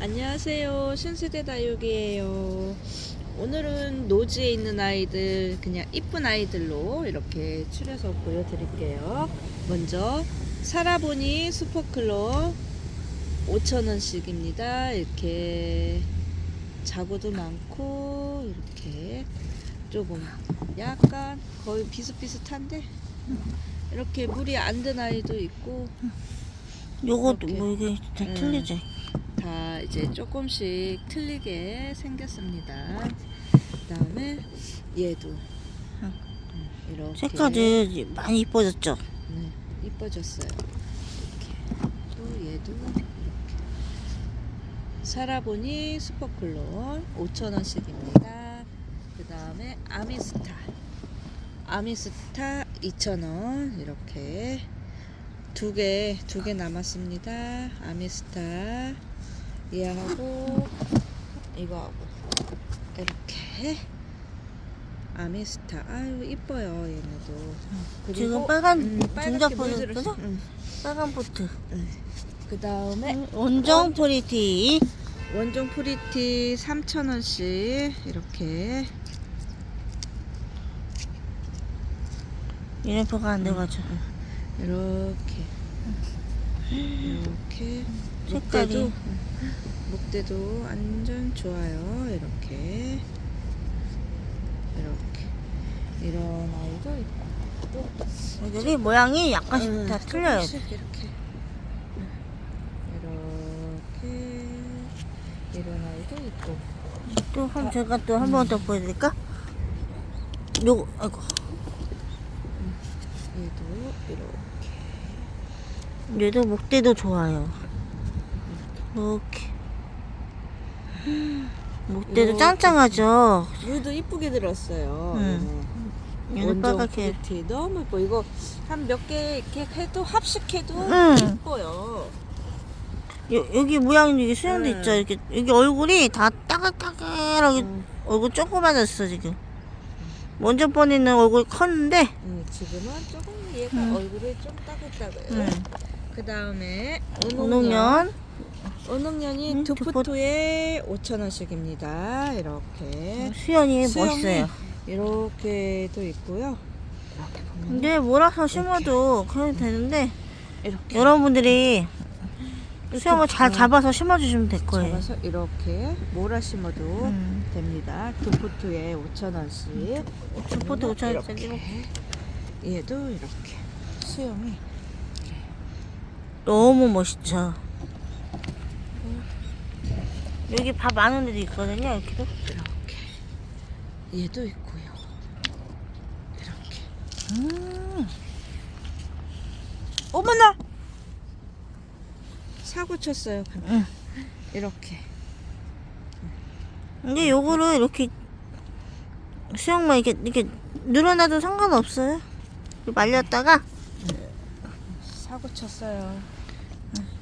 안녕하세요. 신세대 다육이에요. 오늘은 노지에 있는 아이들, 그냥 이쁜 아이들로 이렇게 추려서 보여드릴게요. 먼저, 살아보니 슈퍼클럽 5,000원씩입니다. 이렇게 자구도 많고, 이렇게 조금 약간 거의 비슷비슷한데, 이렇게 물이 안 든 아이도 있고, 요것도. 뭐 이게 다 음. 틀리지? 다 이제 조금씩 틀리게 생겼습니다. 그 다음에 얘도 응. 음, 이렇게 색깔이 많이 이뻐졌죠? 네, 이뻐졌어요. 이렇게 또 얘도 이렇게 살아보니 슈퍼클론 5,000원씩입니다. 그 다음에 아미스타 아미스타 2,000원 이렇게 두 개 두 개 남았습니다. 아미스타 얘하고 이거하고 이렇게 아미스타 아유 이뻐요 얘네도 그리고 지금 빨간 음, 중작포는 물들었어. 그죠? 응. 빨간 포트. 그 다음에 원정 프리티. 원종 프리티 3,000원씩 이렇게 유니프가 안 돼가지고. 이렇게 이렇게 색깔이. 목대도 목대도 완전 좋아요. 이렇게. 이렇게. 이런 아이도 있고. 또 여기 모양이 약간씩 응, 다 틀려요. 조금씩 이렇게. 이렇게. 이런 아이도 있고. 또 한, 제가 또 한 번 더 보여드릴까? 요거, 아이고. 얘도 이렇게. 얘도 목대도 좋아요. 이렇게. 목대도 이렇게. 짱짱하죠? 물도 이쁘게 들었어요. 응. 얘네. 얘는 원종 빨갛게. 프리티 너무 예뻐. 이거 한 몇 개 이렇게 해도 합식해도 응. 예뻐요. 요, 여기 모양이 이게 수영도 응. 있죠? 이렇게, 여기 얼굴이 다 따글따글하게 응. 얼굴 조그만했어, 지금. 먼저 번에는 얼굴이 컸는데, 응, 지금은 조금 얘가 응. 얼굴이 좀 따글따글. 응. 그 다음에 은옥년. 은옥년. 은옥년이 응, 두두 푸트에 5,000원씩입니다. 이렇게. 수연이 수영이 멋있어요. 이렇게도 있고요. 근데 몰아서 심어도 그래도 되는데, 이렇게 여러분들이 수영을 잘 어. 잡아서 심어주시면 될 거예요. 잡아서 이렇게 몰아 심어도 음. 됩니다. 두 푸트에 5,000원씩. 두 포트 5천원짜리 이렇게. 얘도 이렇게 수영이 너무 멋있죠. 여기 밥 많은 데도 있거든요, 이렇게도. 이렇게 얘도 있고요. 이렇게 음. 어머나 사고 쳤어요. 응. 이렇게 근데 요거를 이렇게 수영만 이렇게 이렇게 늘어나도 상관없어요. 말렸다가 사고 쳤어요.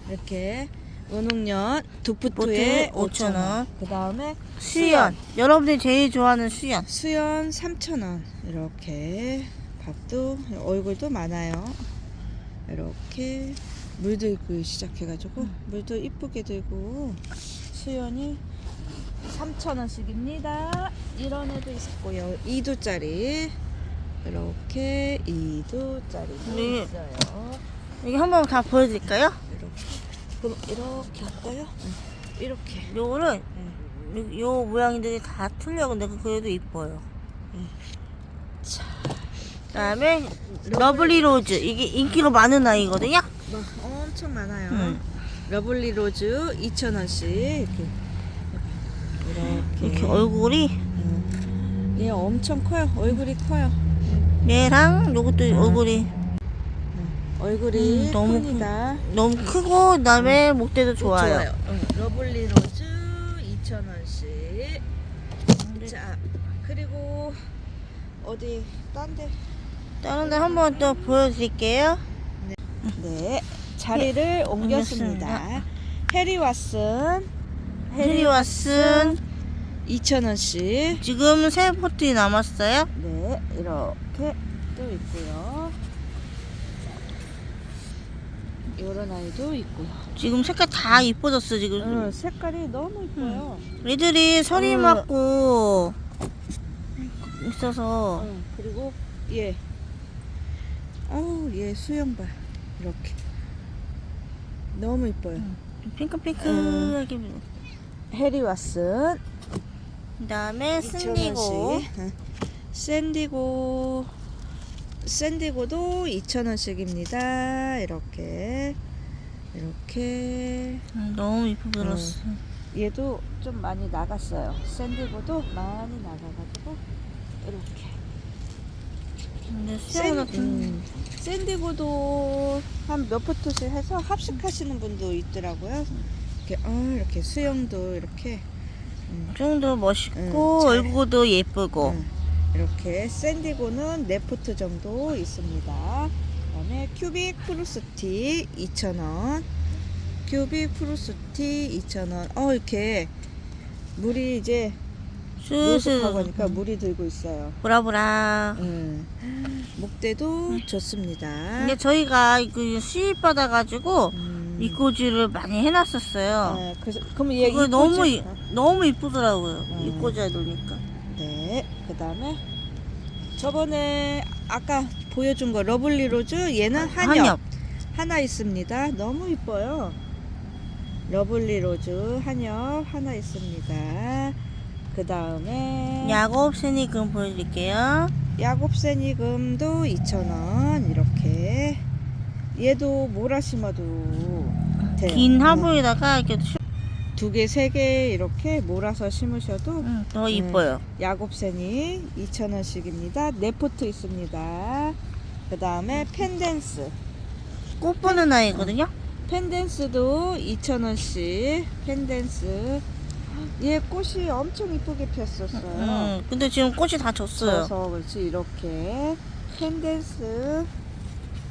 이렇게 은옥년 두 보트에 푸트에 5,000원. 5,000원. 그 다음에 수연. 여러분들이 제일 좋아하는 수연. 수연 3,000원. 이렇게 밥도 얼굴도 많아요. 이렇게 물도 있고 시작해가지고 물도 이쁘게 되고 수연이 3,000원씩입니다. 이런 애도 있고요. 2도짜리 이렇게 2도짜리도 네. 있어요. 여기 한번 다 보여드릴까요? 그럼 이렇게 할까요? 응. 이렇게 요거를 응. 요, 요 모양들이 다 틀려. 근데 그래도 이뻐요. 자, 그다음에 러블리 로즈. 이게 인기가 많은 아이거든요. 뭐 엄청 많아요. 응. 러블리 로즈 2,000원씩 이렇게 이렇게, 이렇게 얼굴이 응. 얘 엄청 커요. 얼굴이 커요. 얘랑 요것도 응. 얼굴이 응. 얼굴이 음, 너무 큽니다. 너무 크고 그다음에 목대도 좋아요. 응. 러블리 로즈 2,000원씩. 자, 그리고 어디 딴 데 다른 데 한번 또 보여 드릴게요. 네, 자리를 옮겼습니다. 옮겼습니다. 해리 왓슨 해리 왓슨 2,000원씩. 지금 세 포트 남았어요. 네, 이렇게 또 있고요. 이런 아이도 있고요. 지금 색깔 다 이뻐졌어 지금. 응, 색깔이 너무 이뻐요. 애들이 서리 응. 맞고 있어서 응, 그리고 얘, 아우 얘 수영발 이렇게 너무 이뻐요. 핑크핑크하게. 해리 왓슨 그다음에 2,000원씩. 스니고. 응. 샌디고 샌디고도 2,000원씩입니다. 이렇게 이렇게 음, 너무 이쁘게 들었어. 얘도 좀 많이 나갔어요. 샌디고도 많이 나가가지고 이렇게 근데 같은. 음, 샌디고도 한 몇 포트씩 해서 합식하시는 분도 있더라고요. 이렇게 어, 이렇게 수영도 이렇게 음, 수영도 멋있고 응, 잘- 얼굴도 예쁘고. 음, 이렇게 샌디고는 4포트 정도 있습니다. 그 다음에 큐빅 프루스티 2,000원. 큐빅 프루스티 2,000원. 어 이렇게 물이 이제 노숙하고 하니까 물이 들고 있어요. 보라보라. 음. 목대도 좋습니다. 근데 저희가 그 수입 받아가지고 음. 이꼬지를 많이 해놨었어요. 네, 그래서 그럼 얘 이꼬지- 너무 이- 너무 이쁘더라고요. 음. 이꼬지에 놓으니까. 네, 그 다음에 저번에 아까 보여준 거 러블리 로즈 얘는 한엽, 한엽. 하나 있습니다. 너무 이뻐요. 러블리 로즈 한엽 하나 있습니다. 그 다음에 야곱 세니금 보여드릴게요. 야곱새니금도 2,000원 이렇게 얘도 몰아 심어도 돼요. 긴 화분에다가 이렇게 슈- 두 개, 세 개 이렇게 몰아서 심으셔도 음, 더 네. 이뻐요. 야곱새니 2,000원씩입니다. 네 포트 있습니다. 그 다음에 펜댄스. 꽃 보는 아이거든요. 펜댄스도 2,000원씩. 펜댄스. 얘 꽃이 엄청 이쁘게 폈었어요. 음, 근데 지금 꽃이 다 졌어요. 그래서 그렇지 이렇게 펜댄스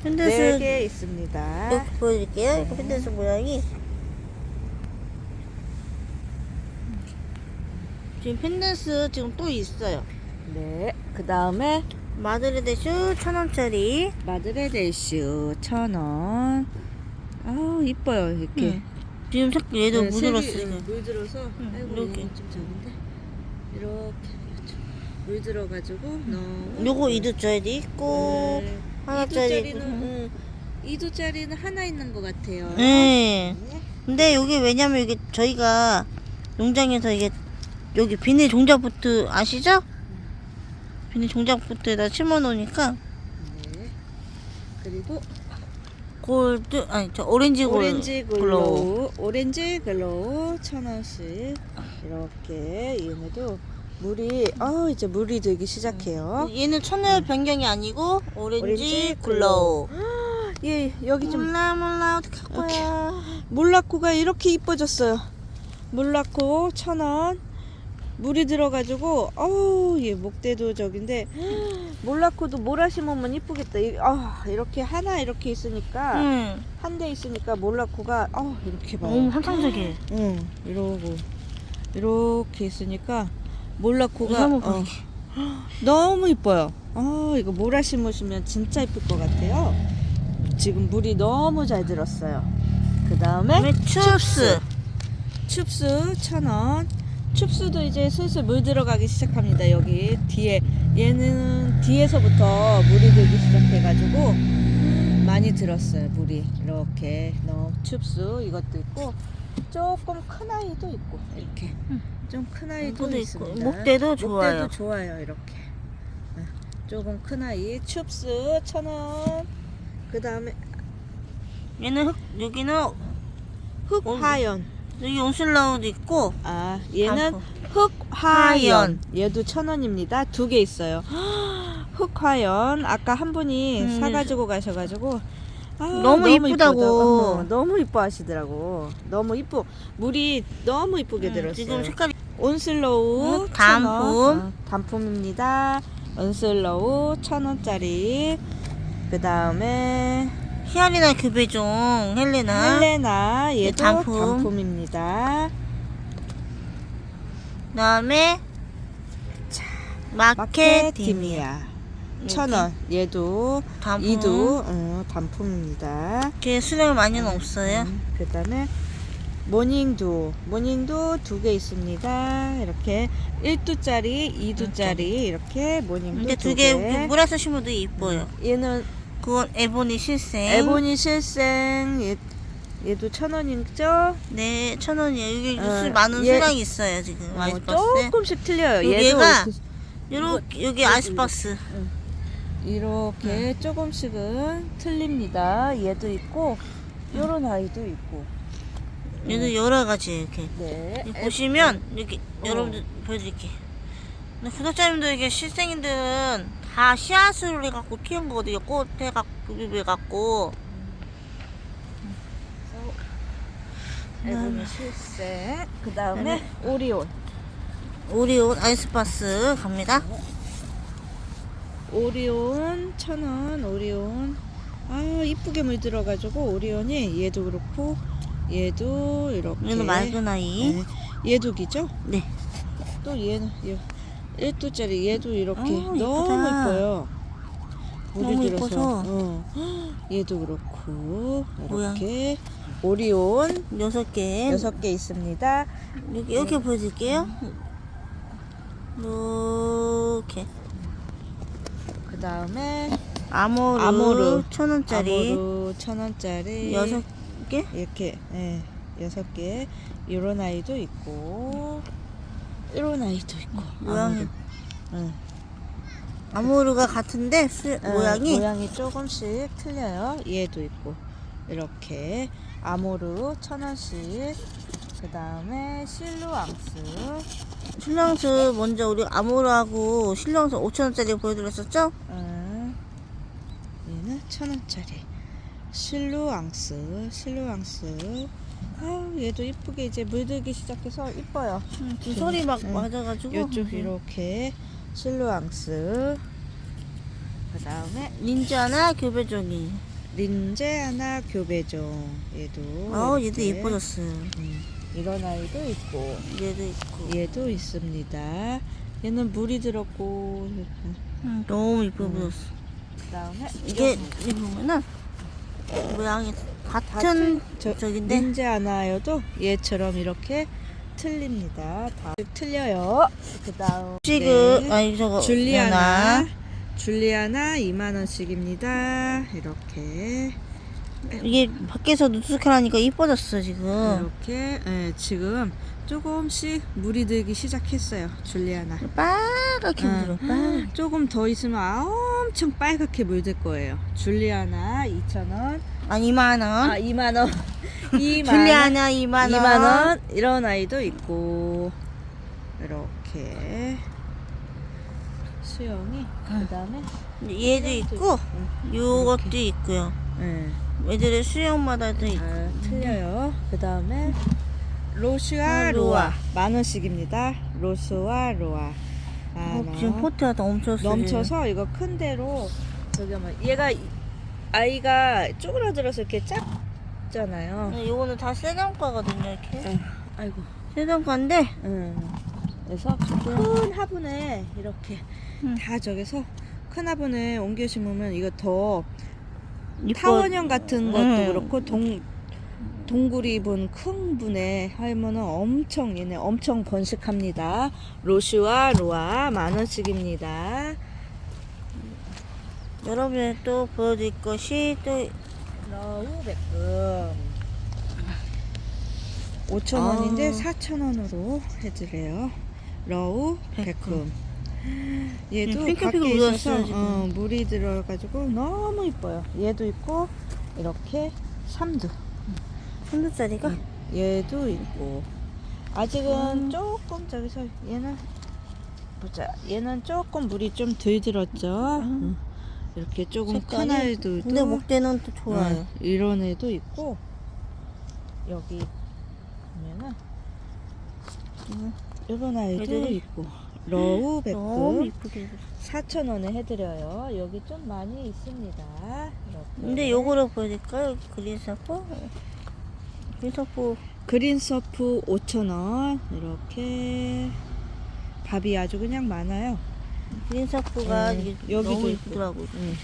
펜댄스 4개 있습니다. 이렇게 보여드릴게요. 네. 이거 펜댄스 모양이. 지금 펜댄스 지금 또 있어요. 네. 그 다음에 마드레드슈 천 원짜리. 마드레데슈 1,000원. 아우 이뻐요 이렇게. 음. 지금 색 얘도 네, 물들었어. 응, 물들어서 응, 아이고 이렇게. 이건 좀 적은데 이렇게 이렇게 물 들어가지고 너무 요거 이두짜리 있고 네. 하나짜리 이두짜리는 응, 이두짜리는 하나 있는 것 같아요. 네. 네. 근데 여기 왜냐면 이게 저희가 농장에서 이게 여기 비닐 종자부트 아시죠? 비닐 종자부트에다 심어 놓으니까 네. 그리고 골드 아니 저 오렌지 골 오렌지 글로우. 글로우, 오렌지 글로우 천 원씩 이렇게 얘네도 물이 어 이제 물이 들기 시작해요. 얘는 천연 변경이 아니고 오렌지, 오렌지 글로우. 얘 여기 좀 몰라 몰라 어떻게 할 거야? 물라코가 이렇게 이뻐졌어요. 물라코 천 원. 물이 들어가지고 어우 얘 목대도 저긴데 몰라코도 몰아 심으면 이쁘겠다. 이- 아 이렇게 하나 이렇게 있으니까 응. 한 대 있으니까 몰라코가 어 이렇게 봐요. 너무 환상적이에요. 응 이러고 이렇게 있으니까 몰라코가 어. 너무 이뻐요. 아 이거 몰아 심으시면 진짜 이쁠 것 같아요. 지금 물이 너무 잘 들었어요. 그 다음에 그다음에 춥스. 춥스 천 원. 춥스도 이제 슬슬 물 들어가기 시작합니다. 여기 뒤에 얘는 뒤에서부터 물이 들기 시작해가지고 많이 들었어요. 물이 이렇게 너 춥스 이것도 있고 조금 큰 아이도 있고 이렇게 응. 좀큰 아이도 있습니다. 목대도 좋아요. 목대도 좋아요. 이렇게 네, 조금 큰 아이 춥스 천 원. 그 다음에 얘는 흑 여기는 흑화연. 여기 온슬라우도 있고 아 얘는. 흑화연 얘도 천 원입니다 두 개 있어요 흑화연 아까 한 분이 음. 사가지고 가셔가지고 아, 너무 이쁘다고. 이쁘다. 어, 너무 이뻐 하시더라고 너무 이쁘 물이 너무 이쁘게 음, 들었어요 지금 색깔이 온슬로우 음. 단품. 어, 단품입니다 온슬로우 천 원짜리 그 다음에 히알리나 교배종 헬레나 헬레나 얘도 단품. 단품입니다 그다음에 마케티미아 마케티미아 천 원. 얘도 단품. 이도 어, 단품입니다. 걔 수량 많이는 없어요. 음, 그다음에 모닝도 모닝도 두 개 있습니다. 이렇게 1두짜리, 2두짜리 이렇게 모닝도 근데 두 두개 개. 몰아서 심어도 이뻐요. 얘는 그건 에보니 실생. 에보니 실생 얘, 얘도 천 원이죠? 네, 천 원이에요. 여기 어, 수 많은 얘- 수량이 있어요 지금. 어, 아이스박스에. 조금씩 틀려요. 얘가 그- 요렇게 여기 아이스박스. 이렇게 조금씩은 틀립니다. 얘도 있고 요런 아이도 있고. 얘도 여러 가지 이렇게. 네. 여기 보시면 여기 어. 여러분들 보여드릴게. 근데 구독자님들 이게 실생인들은 다 씨앗으로 해갖고 키운 거거든요. 꽃 해갖고 비벼갖고. 에보니 실생. 그 다음에 오리온. 오리온 아이스박스 갑니다. 오리온 천 원. 오리온. 아 이쁘게 물들어가지고 오리온이 얘도 그렇고 얘도 이렇게. 얘는 맑은 아이. 네. 얘도 기죠? 네. 또 얘는 얘 1두짜리 얘도 이렇게 어, 너무. 이뻐요. 너무 들어서. 이뻐서. 어. 얘도 그렇고. 이렇게 오리온 여섯 개. 여섯 개 있습니다. 여기 이렇게 보여드릴게요. 이렇게 그 다음에 아모르, 아모르. 천 원짜리 아모르 천 원짜리 여섯 개. 이렇게 예, 여섯 개 이런 아이도 있고 이런 아이도 있고 모양이. 응. 아모르가 같은데 수, 어, 모양이 모양이 조금씩 틀려요. 얘도 있고 이렇게 아모르 천 원씩. 그 다음에 실루앙스. 신랑스 먼저 우리 아모르하고 신랑스 5천 원짜리 보여드렸었죠? 음, 얘는 천 원짜리. 실루앙스. 실루앙스. 아, 얘도 이쁘게 이제 물들기 시작해서 이뻐요. 두 소리 막 응. 맞아가지고 이쪽 이렇게 실루앙스. 그 다음에 하나 교배종이 린제 하나 교배종. 얘도. 아 얘도 이렇게. 예뻐졌어요 음, 이런 아이도 있고 얘도 있고 얘도 있습니다. 얘는 물이 들었고 응, 너무 예뻐졌어 그다음에 이게 이 보면은 모양이 같은 저, 저긴데 닌제 하나여도 얘처럼 이렇게 틀립니다. 다 틀려요. 그다음 식을 아니 저거 네. 줄리아나 줄리아나 2만 원씩입니다. 이렇게 이게 밖에서 누수카라니까 이뻐졌어 지금 이렇게 예, 지금 조금씩 물이 들기 시작했어요. 줄리아나. 빨갛게 응. 물들어 빨 조금 더 있으면 아, 엄청 빨갛게 물들 거예요. 줄리아나 2,000원. 아 2만 원 아, 2만 원. 2만 줄리아나 2만 원 2만 원. 이런 아이도 있고 이렇게 수영이 그다음에 얘도 있고 요것도 있고요 예. 애들의 수영마다도 있고 아, 틀려요. 그다음에 로슈아 아, 로아. 만 원씩입니다. 로스와 로아. 아, 어, 만 지금 원. 포트가 넘쳤어 넘쳐서 이거 큰 대로 저기 뭐 얘가 이- 아이가 쪼그라들어서 이렇게 작잖아요. 지금. 요거는 다 세정과거든요 이렇게 아이고. 세정과인데 응. 그래서 큰 화분에 이렇게 응. 다 저기서 큰 화분에 옮겨 심으면 이거 더. 타원형 같은 것도 응. 그렇고 동 동굴이 입은 큰 분에 하면은 엄청 얘네 엄청 번식합니다. 로슈와 로아 만 원씩입니다. 여러분이 또 보여드릴 것이 또 러우 백금 5천 원인데 아. 4천 원으로 해드려요. 러우 백금. 얘도 음, 핑크핑크 밖에 있어서. 어, 물이 들어가지고 너무 이뻐요. 얘도 있고 이렇게 삼두. 3두짜리가 얘도 있고 아직은 음. 조금 저기서 얘는 보자. 얘는 조금 물이 좀 덜 들었죠. 음. 응. 이렇게 조금. 큰 아이들도 근데 목대는 또 좋아요 응, 이런 애도 있고 여기 보면은 음, 이런 아이도 애들이 있고 러우 너무 백금 이쁘게 4,000원에 해드려요. 여기 좀 많이 있습니다. 이렇게. 근데 요거를 보여드릴까요? 그린사포 그린사포 그린 서프 5,000원 이렇게 밥이 아주 그냥 많아요. 그린서프가 음, 이게 여기도 너무. 이쁘더라고. 응.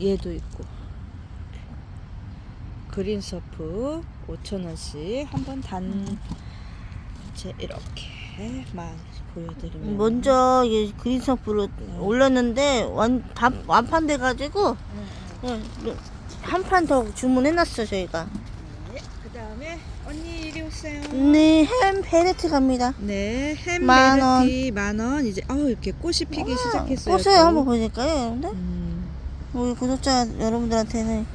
얘도 있고. 그린서프 5,000원씩 한번 단체 이렇게 만 보여드리면 먼저 이 그린서프를 올렸는데 완, 다 완판돼가지고 예, 한판 더 주문해놨어 저희가. 다음에 언니 이리 오세요. 네, 햄 베레트 갑니다. 네, 만 원. 햄베르티 만원. 이제 아우 이렇게 꽃이 피기 시작했어요. 꽃을 또. 한번 보실까요, 여러분들? 음, 우리 구독자 여러분들한테는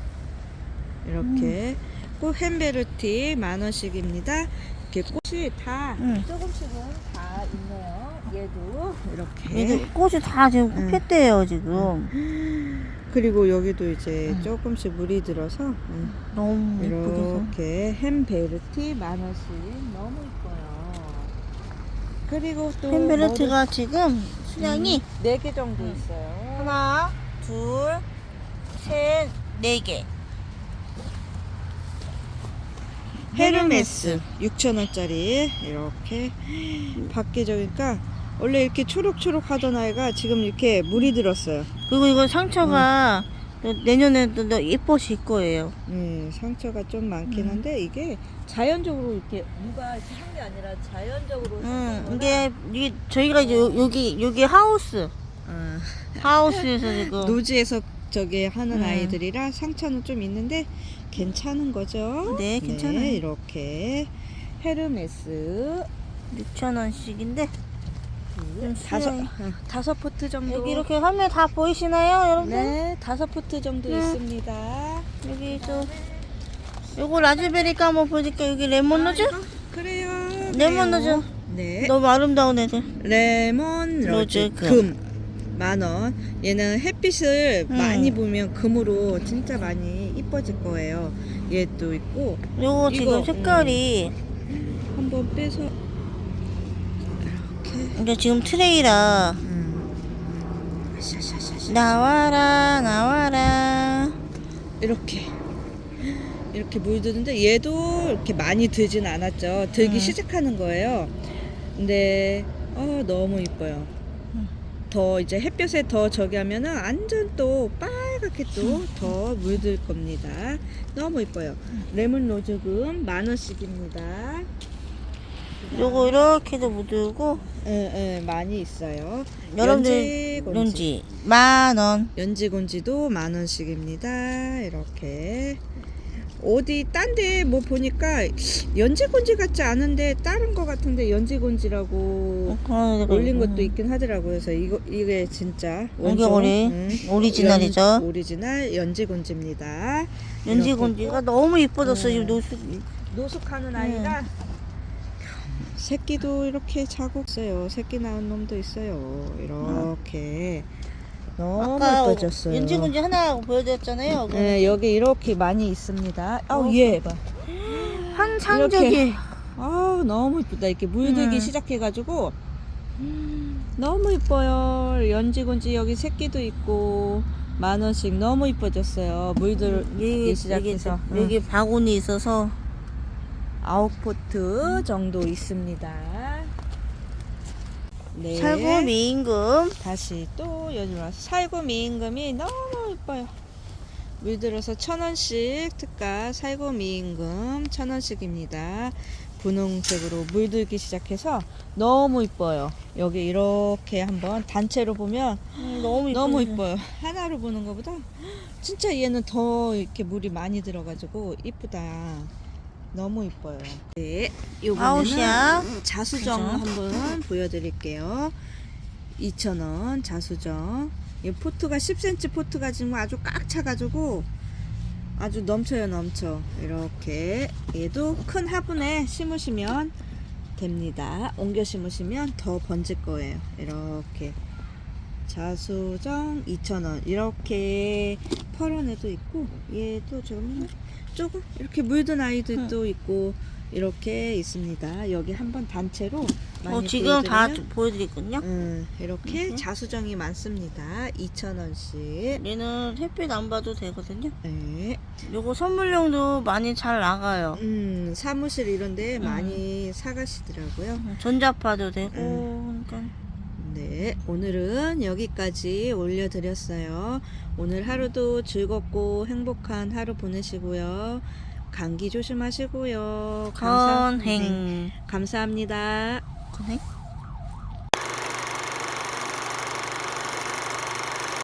이렇게 꽃 햄베르티 만 원씩입니다. 이렇게 꽃이 다 음. 조금씩은 다 있네요. 얘도 이렇게. 이게 꽃이 다 지금 음. 폈대요 지금. 그리고 여기도 이제 음. 조금씩 물이 들어서 음, 너무. 이렇게 햄베르티 만 원씩 너무 이뻐요. 그리고 또 햄베르트가 지금 수량이 네 개 정도 음. 있어요. 하나, 둘, 셋, 네 개. 헤르메스 6,000원짜리 이렇게 밖에 저니까 원래 이렇게 초록초록 하던 아이가 지금 이렇게 물이 들었어요. 그리고 이거 상처가 또 내년에도 더 예뻐질 거예요. 네, 상처가 좀 많긴 음. 한데 이게 자연적으로 이렇게 누가 이렇게 한 게 아니라 자연적으로 음, 생긴 거라. 이게 이게 저희가 이제 요- 여기 여기 하우스 어, 하우스에서 지금 노지에서 저기 하는 음. 아이들이라 상처는 좀 있는데 괜찮은 거죠? 네, 괜찮아요. 네, 이렇게 헤르메스 6천 원씩인데 좀 다섯 수량이- 어, 다섯 포트 정도 여기 이렇게 화면 다 보이시나요, 여러분들? 네 다섯 포트 정도 네. 있습니다. 여기 저 요거 라즈베리가 한번 보여줄게요. 여기 레몬 로즈? 그래요. 레몬. 로즈. 네. 너무 아름다운 애들. 레몬 로즈 로즈 금. 만 원. 얘는 햇빛을 음. 많이 보면 금으로 진짜 많이 이뻐질 거예요. 얘도 있고 요거 이거, 지금 색깔이 한번 빼서 이게 지금 트레이라 음. 나와라 나와라 이렇게 이렇게 물드는데 얘도 이렇게 많이 들진 않았죠. 들기 음. 시작하는 거예요. 근데 어, 너무 이뻐요. 음. 더 이제 햇볕에 더 저기 하면은 완전 또 빨갛게 또 더 물들 겁니다. 너무 이뻐요. 레몬 로즈금 만 원씩입니다. 요거 이렇게도 묻고 예, 예, 많이 있어요. 여러분들 연지곤지. 연지 만원 연지곤지도 만 원씩입니다. 이렇게 어디 딴 데 뭐 보니까 연지곤지 같지 않은데 다른 거 같은데 연지곤지라고 올린 것도 있긴 하더라고요. 그래서 이거 이게 진짜 옮겨버리 응. 오리지널이죠. 연- 오리지널 연지곤지입니다. 연지곤지가 너무 이뻐졌어 음. 지금 노스 노숙하는 네. 아이가 새끼도 이렇게 자고 있어요. 새끼 낳은 놈도 있어요. 이렇게 너무 예뻐졌어요. 연지곤지 하나 보여드렸잖아요. 네, 여기 이렇게 많이 있습니다. 아우, 어. 얘 봐. 환상적인 아우, 너무 이쁘다. 이렇게 물들기 음. 시작해가지고. 너무 이뻐요. 연지곤지 여기 새끼도 있고. 만 원씩 너무 이뻐졌어요. 물들기 여기 여기, 시작해서. 응. 여기 바구니 있어서 아홉 포트 정도 있습니다. 네. 살구 미임금 다시 또 여기 와서 살구 미임금이 너무 예뻐요. 물 들어서 천 원씩 특가 살구 미임금 천 원씩입니다. 분홍색으로 물들기 시작해서 너무 이뻐요. 여기 이렇게 한번 단체로 보면 음, 너무 너무. 이뻐요. 하나로 보는 것보다 진짜 얘는 더 이렇게 물이 많이 들어가지고 이쁘다. 너무 이뻐요. 네. 요거는 자수정? 한번 보여드릴게요. 2,000원 자수정. 이 포트가 10cm 포트가 지금 아주 꽉 차가지고 아주 넘쳐요 넘쳐. 이렇게 얘도 큰 화분에 심으시면 됩니다. 옮겨 심으시면 더 번질 거예요. 이렇게 자수정 2,000원 이렇게 펄원에도 있고 얘도 조금 조금 이렇게 물든 아이들도 있고 이렇게 있습니다. 여기 한번 단체로 많이 어, 지금 다 보여드리면, 보여드렸거든요. 음, 이렇게 이렇게? 자수정이 많습니다. 2,000원씩. 얘는 햇빛 안 봐도 되거든요. 네. 요거 선물용도 많이 잘 나가요. 음, 사무실 이런데 음. 많이 사가시더라고요. 전자파도 되고 음. 그러니까 네, 오늘은 여기까지 올려드렸어요. 오늘 하루도 즐겁고 행복한 하루 보내시고요. 감기 조심하시고요. 감사, 네, 건행. 감사합니다. 건행?